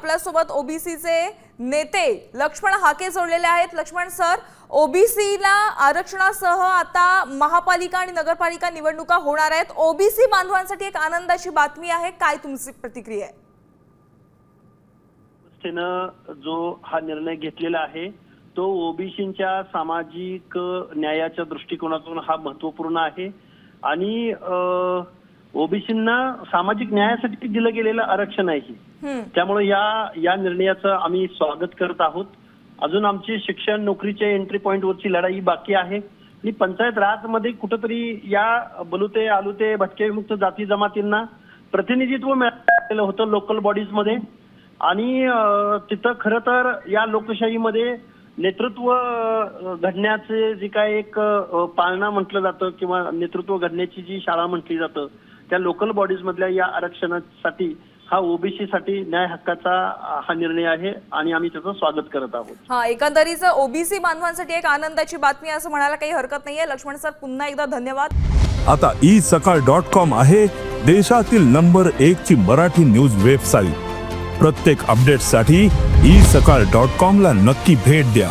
आपल्यासोबत ओबीसीचे नेते लक्ष्मण हाके जोडलेले आहेत. लक्ष्मण सर ओबीसीला आरक्षणासह आता महापालिका आणि नगरपालिका निवडणुका होणार आहेत. ओबीसी बांधवांसाठी एक आनंदाची बातमी आहे. काय तुमची प्रतिक्रिया आहे? संस्थेनं जो हा निर्णय घेतलेला आहे तो ओबीसीच्या सामाजिक न्यायाच्या दृष्टिकोनातून हा महत्त्वपूर्ण आहे. आणि ओबीसींना सामाजिक न्यायासाठी दिलं गेलेलं आरक्षण आहे. त्यामुळे या या निर्णयाचं आम्ही स्वागत करत आहोत. अजून आमची शिक्षण नोकरीच्या एंट्री पॉईंटवरची लढाई बाकी आहे. आणि पंचायत राजमध्ये कुठंतरी या बलुते आलुते भटके विमुक्त जाती जमातींना प्रतिनिधित्व मिळालेलं होतं लोकल बॉडीजमध्ये आणि अं, तिथं खरं तर या लोकशाहीमध्ये नेतृत्व घडण्याचे जे काय एक पाळणा म्हटलं जातं किंवा नेतृत्व घडण्याची जी शाळा म्हटली जातं त्या लोकल बॉडीज मधल्या या आरक्षणासाठी हा ओबीसी साठी न्याय हक्काचा हा निर्णय आहे आणि आम्ही त्याचं स्वागत करत आहोत. हा एकंदरीत ओबीसी बांधवांसाठी एक आनंदाची बातमी असं म्हणायला काही हरकत नाहीये. लक्ष्मण सर पुन्हा एकदा धन्यवाद. आता ई सकाळ डॉट कॉम आहे देशातील नंबर एक ची मराठी न्यूज वेबसाईट प्रत्येक अपडेटसाठी ई सकाळ डॉट कॉम ला नक्की भेट द्या.